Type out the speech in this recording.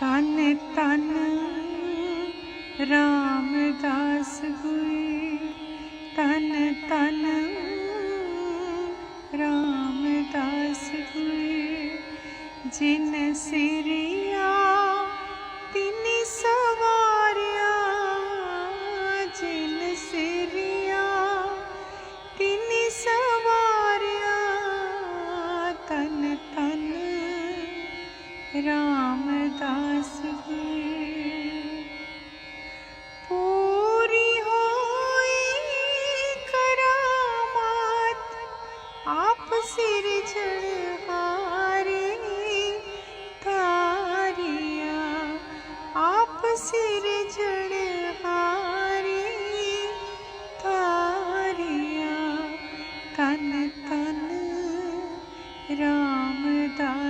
ਤਨ ਤਨ ਰਾਮਦਾਸ ਹੋਏ ਤਨ ਤਨ ਰਾਮਦਾਸ ਹੋਏ ਜਿਨ ਸਿਰਿਆ ਰਾਮਦਾਸ ਹੋਏ ਪੂਰੀ ਹੋਈ ਕਰਾਮਾਤ ਆਪ ਸਿਰਜਣ ਹਾਰੇ ਤਾਰਿਆ ਆਪ ਸਿਰਜਣ ਹਾਰੇ ਤਾਰਿਆ ਤਨ ਤਨ ਰਾਮਦਾਸ